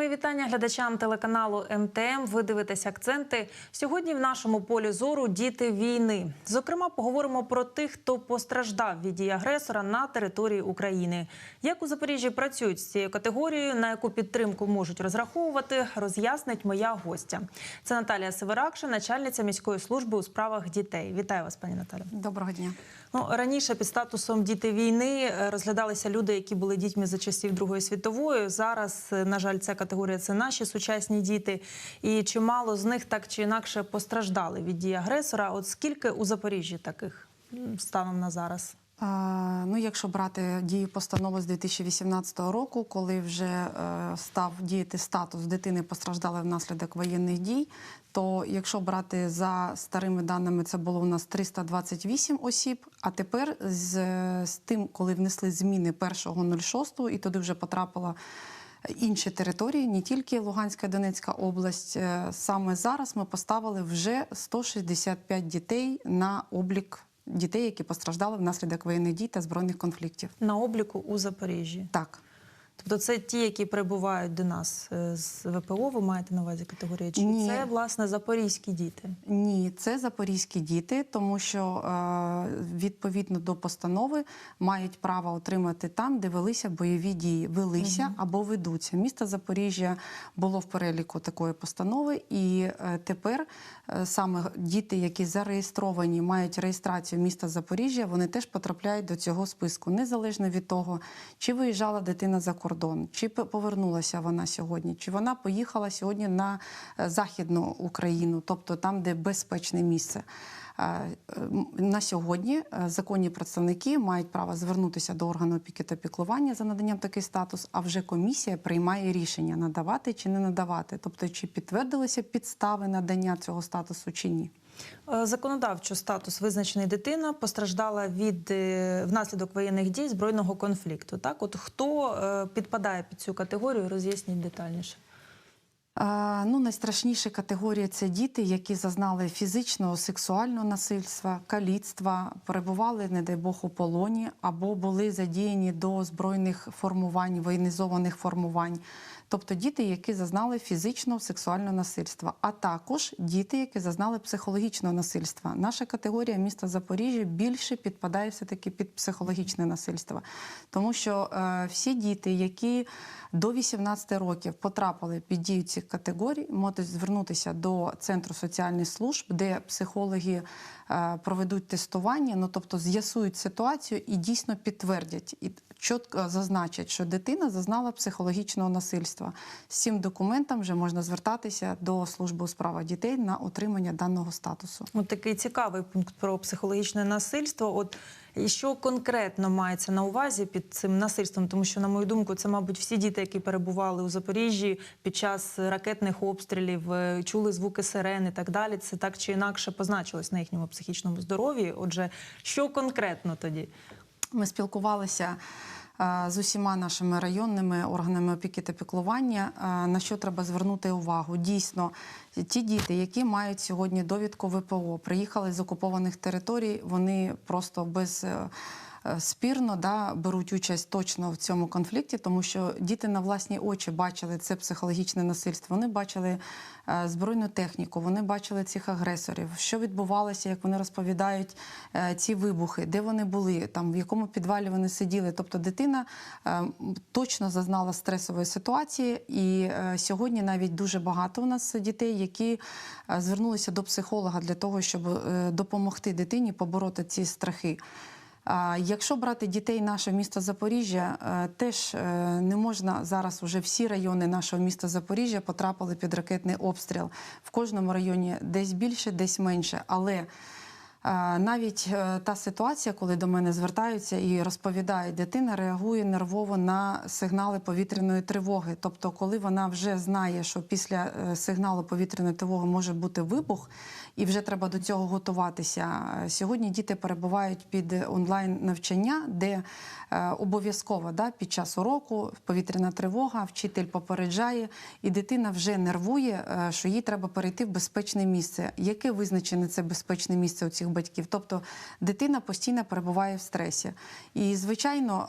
Мої вітання глядачам телеканалу МТМ. Ви дивитесь акценти. Сьогодні в нашому полі зору діти війни. Зокрема, поговоримо про тих, хто постраждав від дії агресора на території України. Як у Запоріжжі працюють з цією категорією, на яку підтримку можуть розраховувати, роз'яснить моя гостя. Це Наталія Северакша, начальниця міської служби у справах дітей. Вітаю вас, пані Наталі. Доброго дня. Ну раніше під статусом діти війни е, розглядалися люди, які були дітьми за часів Другої світової. Зараз, е, на жаль, ця категорія це наші сучасні діти, і чимало з них так чи інакше постраждали від дії агресора. От скільки у Запоріжжі таких станом на зараз? Ну, якщо брати дію постанови з 2018 року, коли вже е, став діяти статус дитини постраждали внаслідок воєнних дій, то якщо брати за старими даними, це було у нас 328 осіб. А тепер з, з тим, коли внесли зміни 1.06, і туди вже потрапила. Інші території, не тільки Луганська Донецька область. Е, Саме зараз ми поставили вже 165 дітей на облік дітей, які постраждали внаслідок воєнних дій та збройних конфліктів. На обліку у Запоріжжі. Так, Тобто це ті, які прибувають до нас е, з ВПО, ви маєте на увазі категорію? Чи Ні. це власне запорізькі діти? ні, це запорізькі діти, тому що е, відповідно до постанови мають право отримати там, де велися бойові дії, велися або ведуться. Місто Запоріжжя було в переліку такої постанови, і е, тепер саме діти, які зареєстровані, мають реєстрацію міста Запоріжжя, вони теж потрапляють до цього списку, незалежно від того, чи виїжджала дитина за кордон, чи повернулася вона сьогодні, чи вона поїхала сьогодні на е, західну Україну, тобто там, де безпечне місце. Е, На сьогодні е, законні представники мають право звернутися до органу опіки та піклування за наданням такий статус, а вже комісія приймає рішення надавати чи не надавати, тобто чи підтвердилися підстави надання цього статусу чи ні. Е, Законодавчо статус визначений дитина постраждала від е, внаслідок воєнних дій збройного конфлікту. Так, от хто е, підпадає під цю категорію, роз'ясніть детальніше. Ну, найстрашніша категорія це діти, які зазнали фізичного, сексуального насильства, каліцтва, перебували, не дай Бог, у полоні або були задіяні до збройних формувань, воєнізованих формувань. Тобто діти, які зазнали фізичного сексуального насильства, а також діти, які зазнали психологічного насильства. Наша категорія міста Запоріжжя більше підпадає все таки під психологічне насильство, тому що е, всі діти, які до 18 років потрапили під дію цих категорій, можуть звернутися до центру соціальних служб, де психологи е, проведуть тестування, ну тобто з'ясують ситуацію і дійсно підтвердять і чітко зазначать, що дитина зазнала психологічного насильства. З цим документом вже можна звертатися до служби у справах дітей на отримання даного статусу. От такий цікавий пункт про психологічне насильство. От і що конкретно мається на увазі під цим насильством? Тому що, на мою думку, це, мабуть, всі діти, які перебували у Запоріжжі під час ракетних обстрілів, е, чули звуки сирен і так далі. Це так чи інакше позначилось на їхньому психічному здоров'ї. Отже, що конкретно тоді? Ми спілкувалися з усіма нашими районними органами опіки та піклування. е, На що треба звернути увагу? Дійсно, ті діти, які мають сьогодні довідку ВПО, приїхали з окупованих територій, вони просто без. Е, Спірно да, беруть участь точно в цьому конфлікті, тому що діти на власні очі бачили це психологічне насильство. Вони бачили е, збройну техніку, вони бачили цих агресорів, що відбувалося, як вони розповідають е, ці вибухи, де вони були, там в якому підвалі вони сиділи. Тобто дитина точно зазнала стресової ситуації, і сьогодні навіть дуже багато у нас дітей, які звернулися до психолога для того, щоб допомогти дитині побороти ці страхи. Якщо брати дітей нашого міста Запоріжжя, е, теж е, не можна зараз Уже всі райони нашого міста Запоріжжя потрапили під ракетний обстріл. В кожному районі десь більше, десь менше. Але навіть е, та ситуація, коли до мене звертаються і розповідають, дитина реагує нервово на сигнали повітряної тривоги. Тобто, коли вона вже знає, що після е, сигналу повітряної тривоги може бути вибух, і вже треба до цього готуватися. Сьогодні діти перебувають під онлайн навчання, де е, обов'язково да, під час уроку повітряна тривога, вчитель попереджає, і дитина вже нервує, що їй треба перейти в безпечне місце. Яке визначене це безпечне місце у цих батьків. Тобто дитина постійно перебуває в стресі. І, звичайно,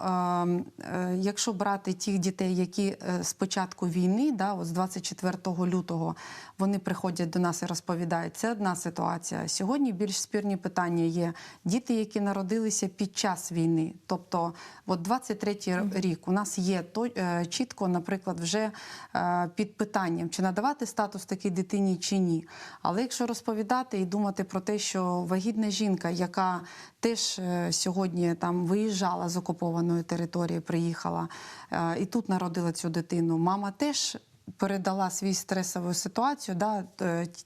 е, е, якщо брати тих дітей, які е, з початку війни, да, от з 24 лютого, вони приходять до нас і розповідають, це одна ситуація. Сьогодні більш спірні питання є діти, які народилися під час війни. Тобто, от 23-й рік у нас є то е, чітко, наприклад, вже під питанням, чи надавати статус такій дитині чи ні. Але якщо розповідати і думати про те, що вагітна жінка, яка теж е, сьогодні там виїжджала з окупованої території, приїхала е, і тут народила цю дитину, мама теж передала свій стресову ситуацію да,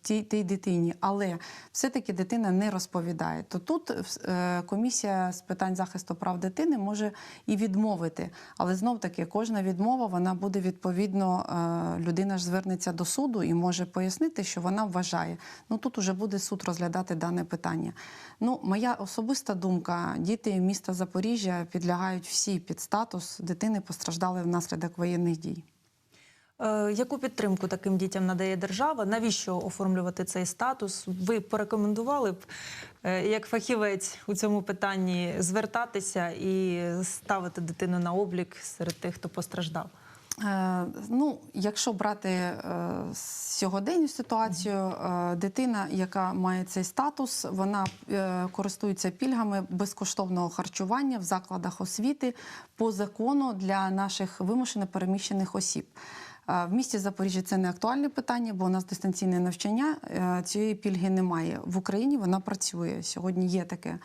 тій, тій дитині, але все-таки дитина не розповідає. То тут е, комісія з питань захисту прав дитини може і відмовити. Але знов таки кожна відмова вона буде відповідно. е, Людина ж звернеться до суду і може пояснити, що вона вважає. Ну тут уже буде суд розглядати дане питання. Ну, моя особиста думка: діти міста Запоріжжя підлягають всі під статус дитини постраждали внаслідок воєнних дій. Е, Яку підтримку таким дітям надає держава? Навіщо оформлювати цей статус? Ви порекомендували б е, як фахівець у цьому питанні звертатися і ставити дитину на облік серед тих, хто постраждав? Е, ну, якщо брати сьогоденню ситуацію, дитина, яка має цей статус, вона користується пільгами безкоштовного харчування в закладах освіти по закону для наших вимушено переміщених осіб. Е, В місті Запоріжжя це не актуальне питання, бо у нас дистанційне навчання. е, Цієї пільги немає. В Україні вона працює. Сьогодні є таке.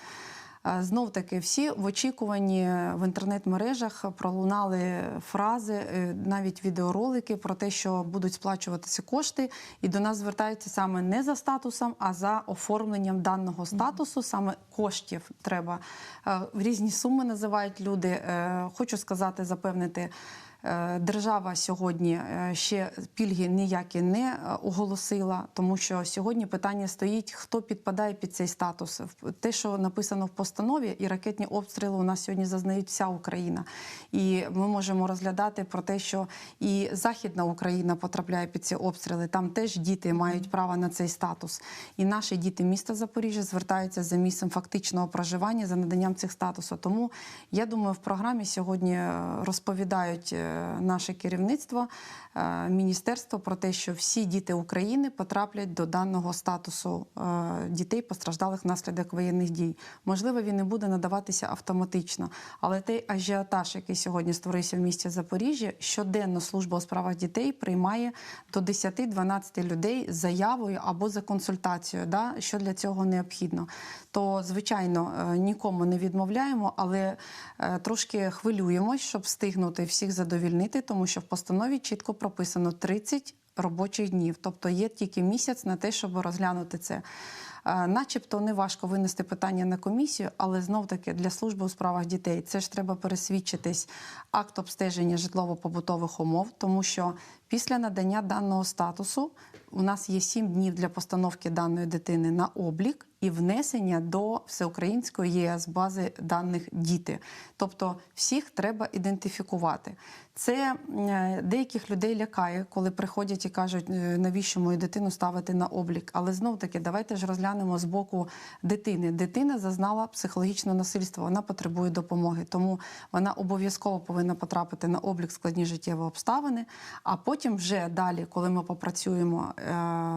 Знов таки, всі в очікуванні в інтернет-мережах пролунали фрази, е, навіть відеоролики про те, що будуть сплачуватися кошти, і до нас звертаються саме не за статусом, а за оформленням даного статусу. Саме коштів треба Е, в різні суми називають люди. Е, Хочу сказати, запевнити. Е, Держава сьогодні е, ще пільги ніякі не е, оголосила, тому що сьогодні питання стоїть, хто підпадає під цей статус. Те, що написано в постанові, і ракетні обстріли у нас сьогодні зазнають вся Україна. І ми можемо розглядати про те, що і Західна Україна потрапляє під ці обстріли. Там теж діти мають право на цей статус. І наші діти міста Запоріжжя звертаються за місцем фактичного проживання за наданням цих статусу. Тому я думаю, в програмі сьогодні розповідають наше керівництво, е, міністерство про те, що всі діти України потраплять до даного статусу е, дітей, постраждалих внаслідок воєнних дій. Можливо, він не буде надаватися автоматично, але той ажіотаж, який сьогодні створився в місті Запоріжжя, щоденно служба у справах дітей приймає до 10-12 людей з заявою або за консультацією, да, що для цього необхідно. То, звичайно, е, нікому не відмовляємо, але е, трошки хвилюємось, щоб встигнути всіх задовільнити, тому що в постанові чітко прописано 30 робочих днів, тобто є тільки місяць на те, щоб розглянути це. Е, Начебто не важко винести питання на комісію, але знов таки для служби у справах дітей це ж треба пересвідчитись акт обстеження житлово-побутових умов, тому що після надання даного статусу у нас є 7 днів для постановки даної дитини на облік і внесення до всеукраїнської ЄС бази даних діти. Тобто всіх треба ідентифікувати. Це е, деяких людей лякає, коли приходять і кажуть, е, навіщо мою дитину ставити на облік. Але знов таки, давайте ж розглянемо з боку дитини. Дитина зазнала психологічного насильства, вона потребує допомоги. Тому вона обов'язково повинна потрапити на облік складні життєві обставини. А потім, вже далі, коли ми попрацюємо е,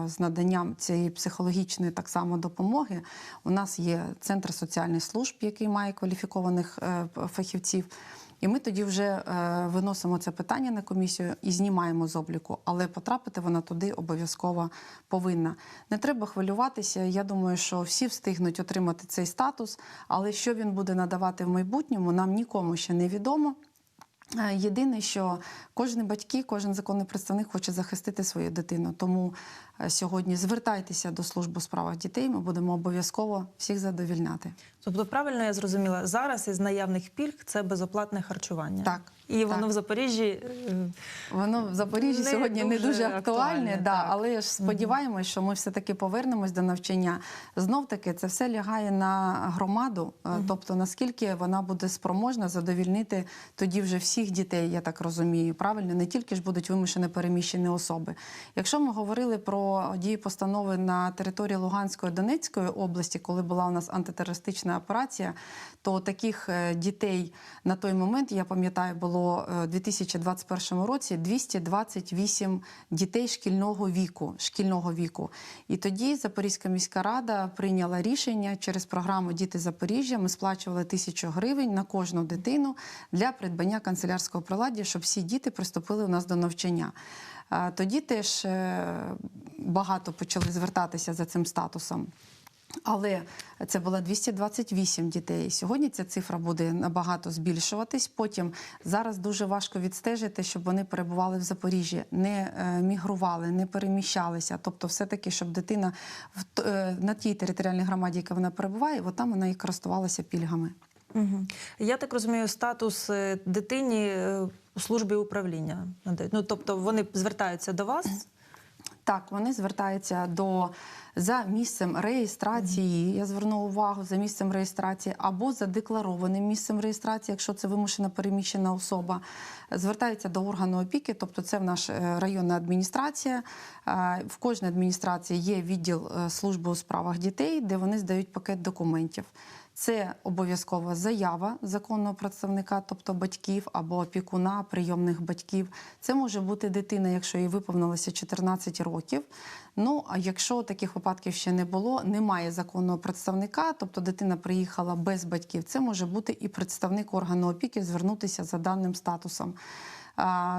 з наданням цієї психологічної так само допомоги, у нас є центр соціальних служб, який має кваліфікованих е, фахівців. І ми тоді вже е, виносимо це питання на комісію і знімаємо з обліку, але потрапити вона туди обов'язково повинна. Не треба хвилюватися. Я думаю, що всі встигнуть отримати цей статус, але що він буде надавати в майбутньому, нам нікому ще не відомо. Е, Єдине, що кожен батьки, кожен законний представник хоче захистити свою дитину. Тому е, сьогодні звертайтеся до служби у справах дітей. Ми будемо обов'язково всіх задовільняти. Тобто, правильно я зрозуміла, зараз із наявних пільг це безоплатне харчування. Так. І воно Так. в Запоріжжі е, Воно в Запоріжжі Не сьогодні не дуже дуже актуальне, актуальне, да, але ж сподіваємось, що ми все-таки повернемось до навчання. Знов таки це все лягає на громаду, е, тобто наскільки вона буде спроможна задовільнити тоді вже всіх дітей, я так розумію, правильно, не тільки ж будуть вимушені переміщені особи. Якщо ми говорили про дії постанови на території Луганської Донецької області, коли була у нас антитерористична операція, то таких е, дітей на той момент, я пам'ятаю, було е, у 2021 році 228 дітей шкільного віку. Шкільного віку. І тоді Запорізька міська рада прийняла рішення через програму Діти Запоріжжя. Ми сплачували тисячу гривень на кожну дитину для придбання канцелярського приладдя, щоб всі діти приступили у нас до навчання. Тоді теж е, багато почали звертатися за цим статусом. Але це було 228 дітей. Сьогодні ця цифра буде набагато збільшуватись. Потім зараз дуже важко відстежити, щоб вони перебували в Запоріжжі, не е, мігрували, не переміщалися. Тобто, все-таки, щоб дитина в е, на тій територіальній громаді, яка вона перебуває, от там вона і користувалася пільгами. Угу. Я так розумію, статус е, дитині у службі управління надають. Ну тобто вони звертаються до вас. Так, вони звертаються до за місцем реєстрації. Я зверну увагу за місцем реєстрації або за декларованим місцем реєстрації, якщо це вимушена переміщена особа. Звертаються до органу опіки, тобто це в наша е, районна адміністрація. В кожній адміністрації є відділ е, служби у справах дітей, де вони здають пакет документів. Це обов'язкова заява законного представника, тобто батьків або опікуна, прийомних батьків. Це може бути дитина, якщо їй виповнилося 14 років. Ну а якщо таких випадків ще не було, немає законного представника, тобто дитина приїхала без батьків, це може бути і представник органу опіки звернутися за даним статусом.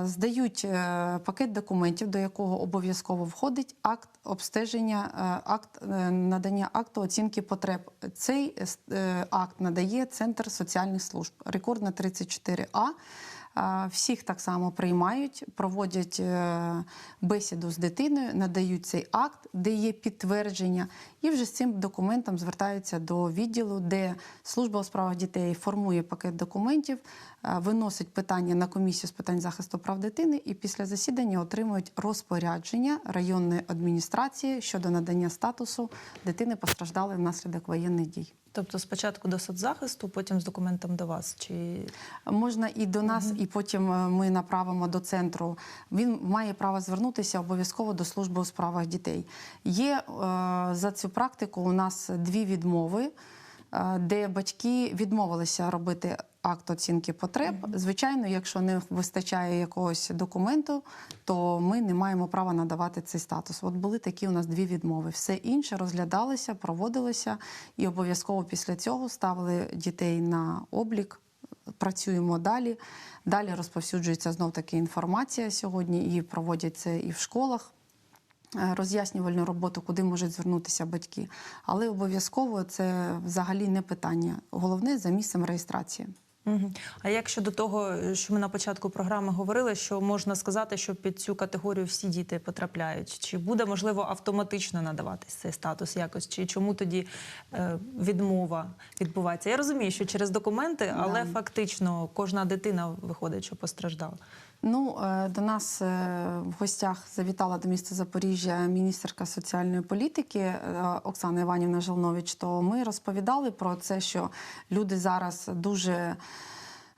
Здають е, пакет документів, до якого обов'язково входить акт обстеження, е, акт е, надання акту оцінки потреб. Цей акт надає Центр соціальних служб. Рекордна 34А. Всіх так само приймають, проводять е, бесіду з дитиною, надають цей акт, де є підтвердження, і вже з цим документом звертаються до відділу, де служба у справах дітей формує пакет документів, е, виносить питання на комісію з питань захисту прав дитини, і після засідання отримують розпорядження районної адміністрації щодо надання статусу дитини постраждалої внаслідок воєнних дій. Тобто спочатку до соцзахисту, потім з документом до вас. Чи Можна і до нас, і потім е, ми направимо до центру. Він має право звернутися обов'язково до служби у справах дітей. Є е, за цю практику у нас дві відмови, е, де батьки відмовилися робити акт оцінки потреб. Звичайно, якщо не вистачає якогось документу, то ми не маємо права надавати цей статус. От були такі у нас дві відмови. Все інше розглядалося, проводилося, і обов'язково після цього ставили дітей на облік працюємо далі. Далі розповсюджується знов таки інформація сьогодні і проводять це і в школах. е, Роз'яснювальну роботу, куди можуть звернутися батьки. Але обов'язково це взагалі не питання. Головне за місцем реєстрації. А як щодо того, що ми на початку програми говорили, що можна сказати, що під цю категорію всі діти потрапляють? Чи буде можливо автоматично надаватись цей статус якось? Чи чому тоді е, відмова відбувається? Я розумію, що через документи, але фактично кожна дитина виходить, що постраждала. Ну, е, до нас е, в гостях завітала до міста Запоріжжя міністерка соціальної політики е, Оксана Іванівна Жолнович. То ми розповідали про це, що люди зараз дуже.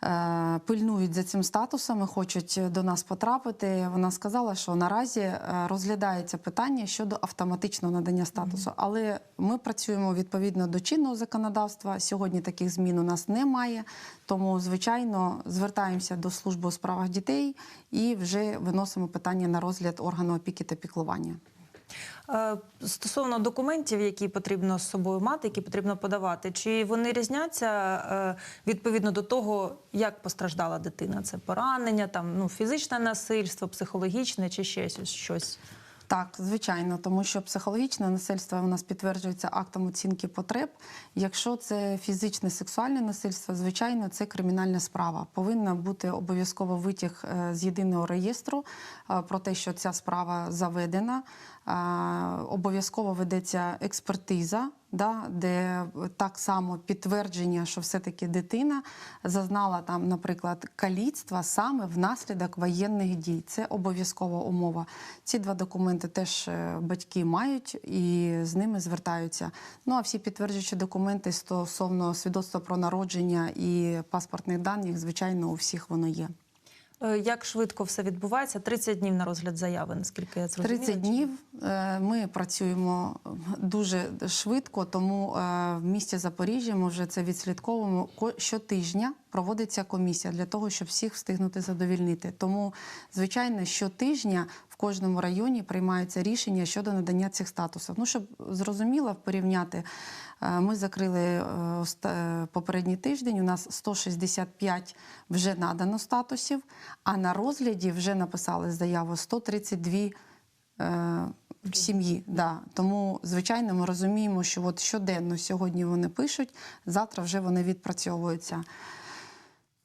Е, Пильнують за цим статусом, і хочуть до нас потрапити. Вона сказала, що наразі е, розглядається питання щодо автоматичного надання статусу. Але ми працюємо відповідно до чинного законодавства. Сьогодні таких змін у нас немає. Тому, звичайно, звертаємося до служби у справах дітей і вже виносимо питання на розгляд органу опіки та піклування. Е, Стосовно документів, які потрібно з собою мати, які потрібно подавати, чи вони різняться е, відповідно до того, як постраждала дитина? Це поранення, там ну фізичне насильство, психологічне чи ще щось- щось? Так, звичайно, тому що психологічне насильство у нас підтверджується актом оцінки потреб. Якщо це фізичне сексуальне насильство, звичайно, це кримінальна справа. Повинна бути обов'язково витяг е, з єдиного реєстру е, про те, що ця справа заведена. Е, Обов'язково ведеться експертиза да, де так само підтвердження, що все-таки дитина зазнала там, наприклад, каліцтва саме внаслідок воєнних дій. Це обов'язкова умова. Ці два документи теж е, батьки мають і з ними звертаються. Ну а всі підтверджуючі документи стосовно свідоцтва про народження і паспортних даних, звичайно, у всіх воно є. Е, Як швидко все відбувається? 30 днів на розгляд заяви, наскільки я зрозуміла. 30 днів е, ми працюємо дуже швидко, тому е, в місті Запоріжжя ми вже це відслідковуємо. Ко- Щотижня проводиться комісія для того, щоб всіх встигнути задовільнити. Тому, звичайно, щотижня в кожному районі приймаються рішення щодо надання цих статусів. Ну, щоб зрозуміло порівняти, е, ми закрили е, е, попередній тиждень. У нас 165 вже надано статусів, а на розгляді вже написали заяву 132 е, в сім'ї. Да. Тому, звичайно, ми розуміємо, що от щоденно сьогодні вони пишуть, завтра вже вони відпрацьовуються.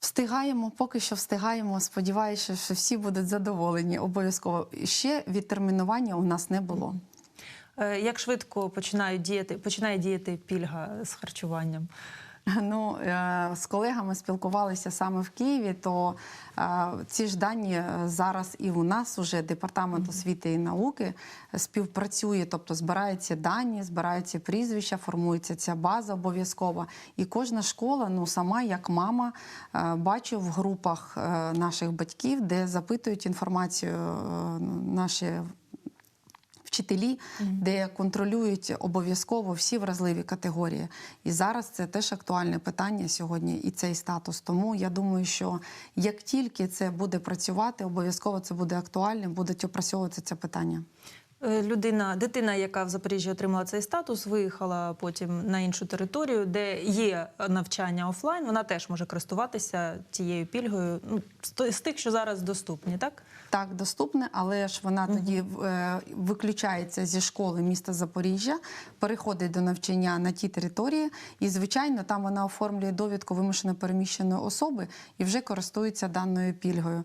Встигаємо, поки що встигаємо. Сподіваюся, що всі будуть задоволені. Обов'язково ще відтермінування у нас не було. Е, Як швидко починають діяти, починає діяти пільга з харчуванням? Ну, е, з колегами спілкувалися саме в Києві, то е, ці ж дані е, зараз і у нас уже департамент освіти і науки співпрацює, тобто збираються дані, збираються прізвища, формується ця база обов'язково. І кожна школа, ну сама як мама, бачу в групах наших батьків, де запитують інформацію е, наші вчителі, де контролюють обов'язково всі вразливі категорії. І зараз це теж актуальне питання сьогодні, і цей статус. Тому я думаю, що як тільки це буде працювати, обов'язково це буде актуальним, будуть опрацьовуватися це питання. Е, Людина, дитина, яка в Запоріжжі отримала цей статус, виїхала потім на іншу територію, де є навчання офлайн. Вона теж може користуватися тією пільгою. Ну з тих, що зараз доступні, так Так, доступне, але ж вона тоді е, виключається зі школи міста Запоріжжя, переходить до навчання на тій території, і звичайно, там вона оформлює довідку вимушено переміщеної особи і вже користується даною пільгою.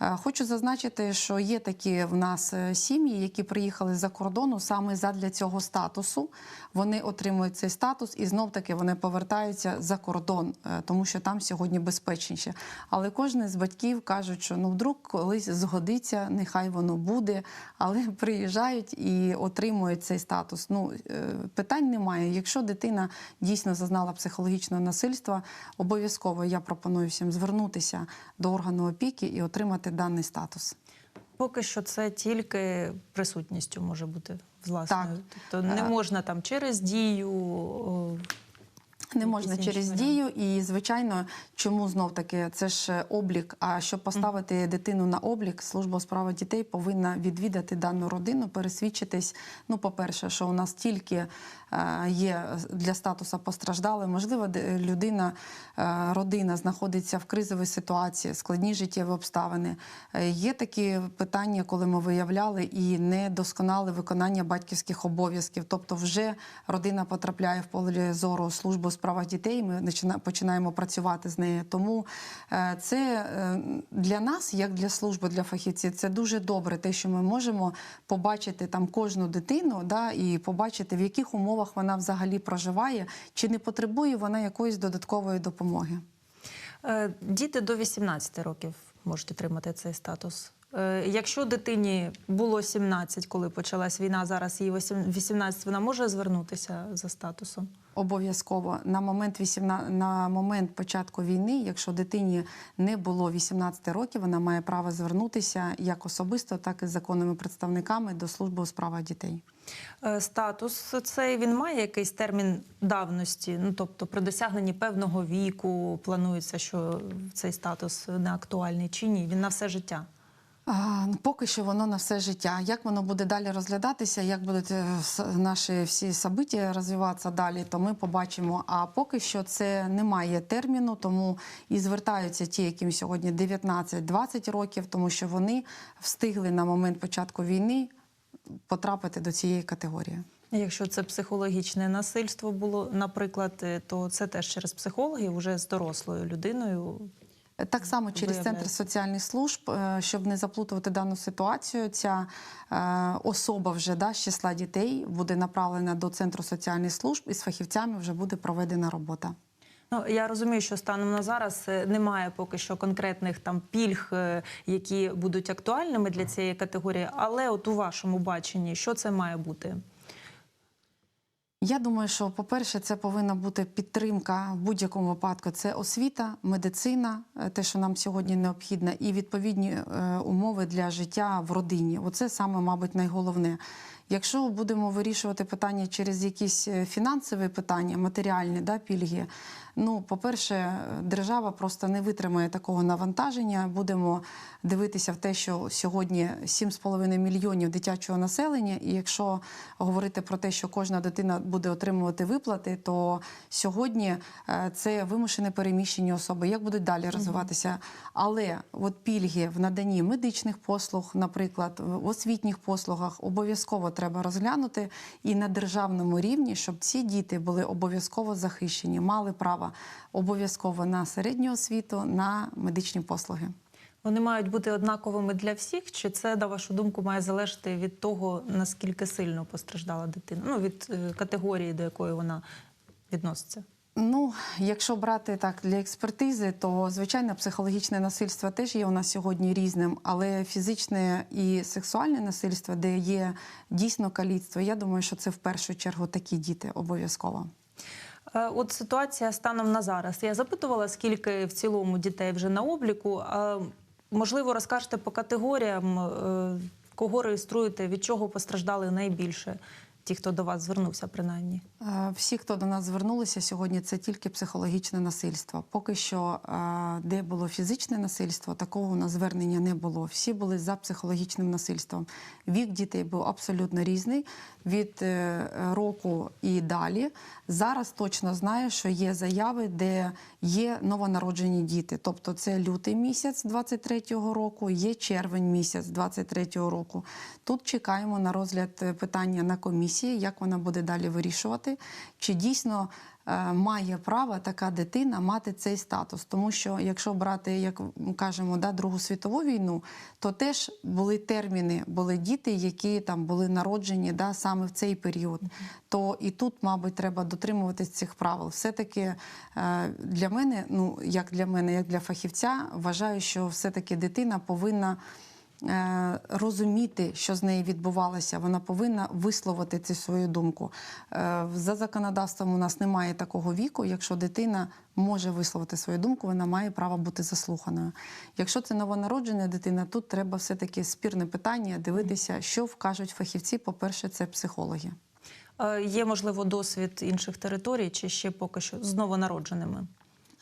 Е, Хочу зазначити, що є такі в нас е, сім'ї, які приїхали з-за кордону саме задля цього статусу. Вони отримують цей статус і знов таки вони повертаються за кордон, е, тому що там сьогодні безпечніше. Але кожен з батьків кажуть, що ну вдруг колись згодиться, нехай воно буде, але приїжджають і отримують цей статус. Ну питань немає. Якщо дитина дійсно зазнала психологічного насильства, обов'язково я пропоную всім звернутися до органу опіки і отримати даний статус. поки що це тільки присутністю може бути власною. Так. Тобто не Е. можна там через дію. Не можна через дію, і звичайно, чому знов таки це ж е, облік. А щоб поставити дитину на облік, служба у справах дітей повинна відвідати дану родину, пересвідчитись. Ну, по-перше, що у нас тільки е, є для статусу постраждалої, можливо, людина, е, родина знаходиться в кризовій ситуації, складні життєві обставини. Є такі питання, коли ми виявляли і недосконале виконання батьківських обов'язків. Тобто, вже родина потрапляє в поле зору служби справах дітей. Ми починаємо працювати з нею. Тому е, це е, для нас, як для служби, для фахівців, це дуже добре, те, що ми можемо побачити там кожну дитину, да, і побачити, в яких умовах вона взагалі проживає, чи не потребує вона якоїсь додаткової допомоги. Е, Діти до 18 років можуть отримати цей статус. Е, Якщо дитині було 17, коли почалась війна, зараз їй 18, вона може звернутися за статусом. Обов'язково на момент 18, на момент початку війни, якщо дитині не було 18 років, вона має право звернутися як особисто, так і з законними представниками до служби у справах дітей. Е, Статус цей він має якийсь термін давності. Ну тобто, при досягненні певного віку планується, що цей статус не актуальний чи ні. Він на все життя. Ну, Поки що воно на все життя. Як воно буде далі розглядатися, як будуть е, наші всі собиття розвиватися далі, то ми побачимо. А поки що це не має терміну, тому і звертаються ті, яким сьогодні 19-20 років, тому що вони встигли на момент початку війни потрапити до цієї категорії. Якщо це психологічне насильство було, наприклад, е, то це теж через психологів, уже з дорослою людиною Так само через центр соціальних служб, е, щоб не заплутувати дану ситуацію, ця е, особа вже да, з числа дітей буде направлена до центру соціальних служб і з фахівцями вже буде проведена робота. Ну я розумію, що станом на зараз е, немає поки що конкретних там пільг, які будуть актуальними для цієї категорії. Але от у вашому баченні, що це має бути? Я думаю, що, по-перше, це повинна бути підтримка в будь-якому випадку. Це освіта, медицина, е, те, що нам сьогодні необхідно, і відповідні е, умови для життя в родині. Оце саме, мабуть, найголовне. Якщо будемо вирішувати питання через якісь е, фінансові питання, матеріальні да, пільги, ну, по-перше, держава просто не витримає такого навантаження. Будемо дивитися в те, що сьогодні 7,5 мільйонів дитячого населення, і якщо говорити про те, що кожна дитина буде отримувати виплати, то сьогодні е, це вимушене переміщення особи. Як будуть далі розвиватися? Але от пільги в наданні медичних послуг, наприклад, в освітніх послугах, обов'язково треба розглянути і на державному рівні, щоб ці діти були обов'язково захищені, мали право обов'язково на середню освіту, на медичні послуги. Вони мають бути однаковими для всіх, чи це, на вашу думку, має залежати від того, наскільки сильно постраждала дитина? Ну, від е, категорії, до якої вона відноситься? Ну, якщо брати так для експертизи, то звичайно психологічне насильство теж є у нас сьогодні різним, але фізичне і сексуальне насильство, де є дійсно каліцтво, я думаю, що це в першу чергу такі діти обов'язково. Е, От ситуація станом на зараз. Я запитувала, скільки в цілому дітей вже на обліку. Можливо, розкажете по категоріям, е, кого реєструєте, від чого постраждали найбільше, ті, хто до вас звернувся, принаймні. Е, Всі, хто до нас звернулися сьогодні, це тільки психологічне насильство. Поки що, е, де було фізичне насильство, такого у нас звернення не було. Всі були за психологічним насильством. Вік дітей був абсолютно різний від е, року і далі. Зараз точно знаю, що є заяви, де є новонароджені діти. Тобто це лютий місяць 23-го року, є червень місяць 23-го року. Тут чекаємо на розгляд питання на комісії, як вона буде далі вирішувати, чи дійсно е, має право така дитина мати цей статус. Тому що, якщо брати, як кажемо, да, Другу світову війну, то теж були терміни, були діти, які там були народжені да, саме в цей період. То і тут, мабуть, треба дотримуватись цих правил. Все-таки е, для мене, ну як для мене, як для фахівця, вважаю, що все-таки дитина повинна. Е, Розуміти, що з нею відбувалося, вона повинна висловити цю свою думку. Е, За законодавством у нас немає такого віку. Якщо дитина може висловити свою думку, вона має право бути заслуханою. Якщо це новонароджена дитина, тут треба все-таки спірне питання дивитися, що вкажуть фахівці. По-перше, це психологи. Е, Є, можливо, досвід інших територій, чи ще поки що з новонародженими?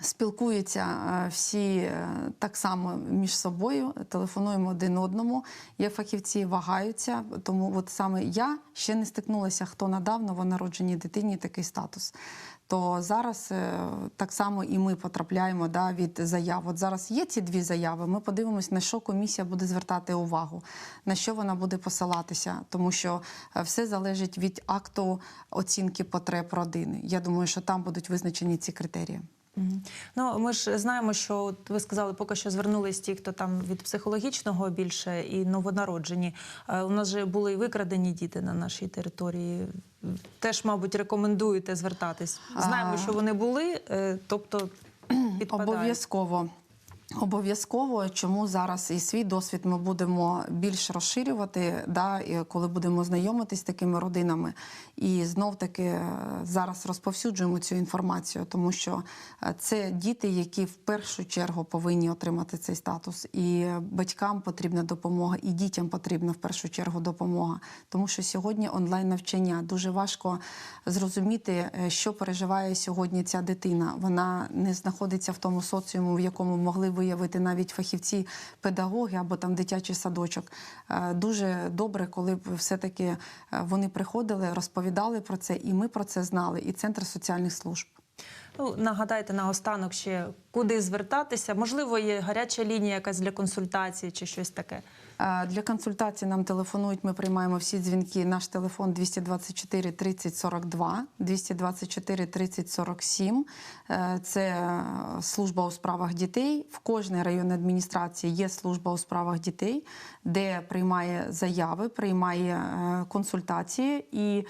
Спілкуються е, всі е, так само між собою, телефонуємо один одному. Є фахівці, вагаються. Тому от саме я ще не стикнулася, хто надав новонародженій дитині такий статус. То зараз е, так само і ми потрапляємо да, від заяв. От зараз є ці дві заяви. Ми подивимось, на що комісія буде звертати увагу, на що вона буде посилатися, тому що все залежить від акту оцінки потреб родини. Я думаю, що там будуть визначені ці критерії. Ну, ми ж знаємо, що от ви сказали, поки що звернулись ті, хто там від психологічного більше і новонароджені. Е, У нас же були і викрадені діти на нашій території. Теж, мабуть, рекомендуєте звертатись. Знаємо, що вони були, е, тобто підпадають. Обов'язково. Обов'язково, чому зараз і свій досвід ми будемо більш розширювати, да, і коли будемо знайомитись з такими родинами. І знов таки е, зараз розповсюджуємо цю інформацію, тому що е, це діти, які в першу чергу повинні отримати цей статус. І батькам потрібна допомога, і дітям потрібна в першу чергу допомога. Тому що сьогодні онлайн навчання дуже важко зрозуміти, е, що переживає сьогодні ця дитина. Вона не знаходиться в тому соціуму, в якому могли виявити навіть фахівці, педагоги або там дитячий садочок. Е, Дуже добре, коли б все-таки е, вони приходили, розповідали про це, і ми про це знали, і центр соціальних служб. Ну, нагадайте наостанок ще, куди звертатися. Можливо, є гаряча лінія якась для консультації чи щось таке. Для консультації нам телефонують. Ми приймаємо всі дзвінки. Наш телефон 224 30 42, 224 30 47. Е, Це служба у справах дітей. В кожній районній адміністрації є служба у справах дітей, де приймає заяви, приймає е, консультації і.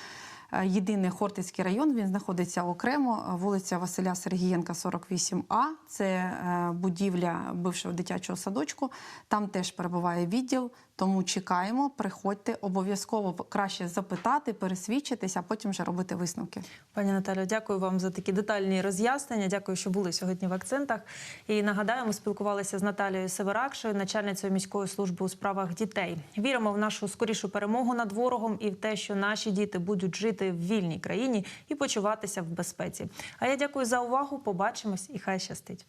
Е, Єдиний Хортицький район він знаходиться окремо. е, Вулиця Василя Сергієнка, 48А. Це е, будівля бившого дитячого садочку. Там теж перебуває відділ. Тому чекаємо, приходьте. Обов'язково краще запитати, пересвідчитися, а потім вже робити висновки. Пані Наталю, дякую вам за такі детальні роз'яснення. Дякую, що були сьогодні в акцентах. І нагадаю, ми спілкувалися з Наталією Северакшою, начальницею міської служби у справах дітей. Віримо в нашу скорішу перемогу над ворогом і в те, що наші діти будуть жити в вільній країні і почуватися в безпеці. А я дякую за увагу. Побачимось і хай щастить.